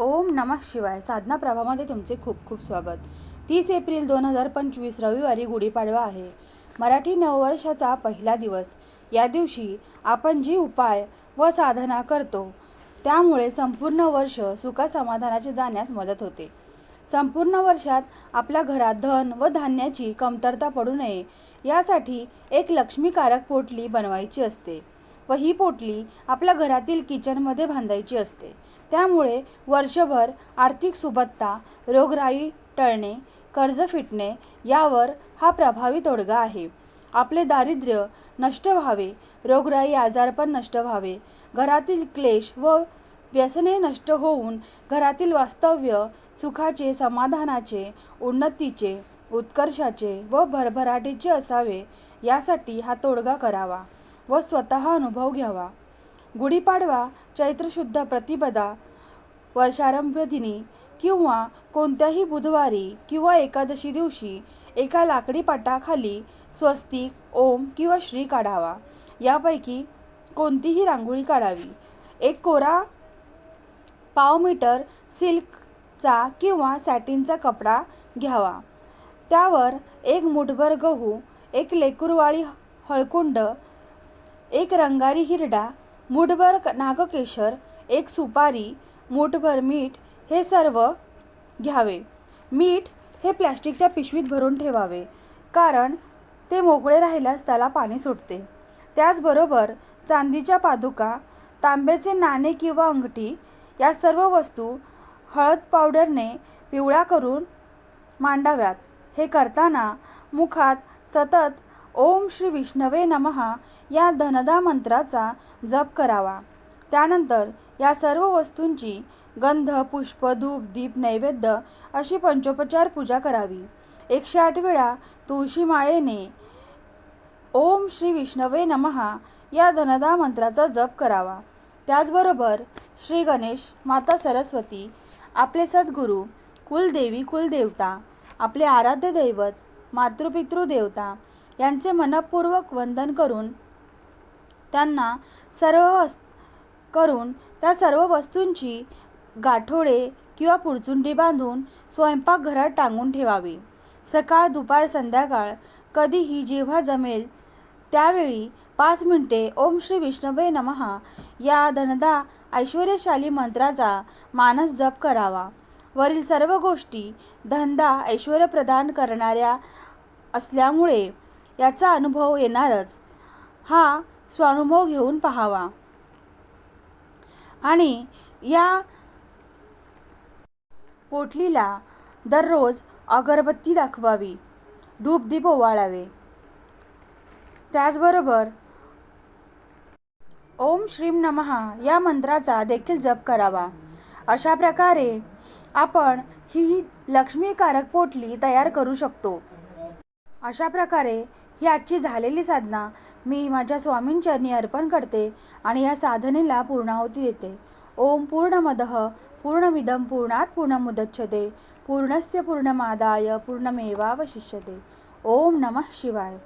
ओम नमः शिवाय. साधना प्रभामध्ये तुमचे खूप खूप स्वागत. तीस एप्रिल दोन हजार पंचवीस रविवारी गुढीपाडवा आहे. मराठी नववर्षाचा पहिला दिवस. या दिवशी आपण जी उपाय व साधना करतो त्यामुळे संपूर्ण वर्ष सुखासमाधानाचे जाण्यास मदत होते. संपूर्ण वर्षात आपल्या घरात धन व धान्याची कमतरता पडू नये यासाठी एक लक्ष्मीकारक पोटली बनवायची असते. व ही पोटली आपल्या घरातील किचनमध्ये बांधायची असते. त्यामुळे वर्षभर आर्थिक सुबत्ता रोगराई टळणे कर्ज फिटणे यावर हा प्रभावी तोडगा आहे. आपले दारिद्र्य नष्ट व्हावे रोगराई आजारपण नष्ट व्हावे. घरातील क्लेश व व्यसने नष्ट होऊन घरातील वास्तव्य सुखाचे समाधानाचे उन्नतीचे उत्कर्षाचे व भरभराटीचे असावे यासाठी हा तोडगा करावा. व स्वतः अनुभव घ्यावा. गुढीपाडवा चैत्रशुद्ध प्रतिपदा वर्षारंभ दिनी किंवा कोणत्याही बुधवारी किंवा एकादशी दिवशी एका लाकडी पाटाखाली स्वस्तिक ओम किंवा श्री काढावा. यापैकी कोणतीही रांगोळी काढावी. एक कोरा पाव मीटर सिल्कचा किंवा सॅटिनचा कपडा घ्यावा. त्यावर एक मुठभर गहू एक लेकूरवाळी हळकुंड एक रंगारी हिरडा मूठभर नागकेशर एक सुपारी मूठभर मीठ हे सर्व घ्यावे. मीठ हे प्लॅस्टिकच्या पिशवीत भरून ठेवावे कारण ते मोकळे राहिल्यास त्याला पाणी सुटते. त्याचबरोबर चांदीच्या पादुका तांब्याचे नाणे किंवा अंगठी या सर्व वस्तू हळद पावडरने पिवळा करून मांडाव्यात. हे करताना मुखात सतत ओम श्री विष्णवे नमः या धनदा मंत्राचा जप करावा. त्यानंतर या सर्व वस्तूंची गंध पुष्प धूप दीप नैवेद्य अशी पंचोपचार पूजा करावी. एकशे आठ वेळा तुळशी माळेने ओम श्री विष्णवे नमः या धनदा मंत्राचा जप करावा. त्याचबरोबर श्री गणेश माता सरस्वती आपले सद्गुरू कुलदेवी कुलदेवता आपले आराध्य दैवत मातृपितृ देवता यांचे मनपूर्वक वंदन करून त्यांना सर्व वस् करून त्या सर्व वस्तूंची गाठोडे किंवा पुरचुंडी बांधून स्वयंपाकघरात टांगून ठेवावी. सकाळ दुपार संध्याकाळ कधीही जेव्हा जमेल त्यावेळी पाच मिनिटे ओम श्री विष्णवे नमः या धनदा ऐश्वर्यशाली मंत्राचा मानस जप करावा. वरील सर्व गोष्टी धंदा ऐश्वर प्रदान करणाऱ्या असल्यामुळे याचा अनुभव येणारच. हा स्वानुभव घेऊन पहावा. आणि या पोटलीला दररोज अगरबत्ती दाखवावी. धूपदीप ओवाळावे. त्याचबरोबर ओम श्रीम नमः या मंत्राचा देखील जप करावा. अशा प्रकारे आपण ही लक्ष्मीकारक पोटली तयार करू शकतो. अशा प्रकारे ही आजची झालेली साधना मी माझ्या स्वामींचरणी अर्पण करते आणि या साधनेला पूर्णाहुती देते. ओम पूर्णमद पूर्णमिदं पूर्णात पूर्णमुदच्छते पूर्णस्य पूर्णमादाय पूर्णमेवावशिष्यते. ओम नमः शिवाय.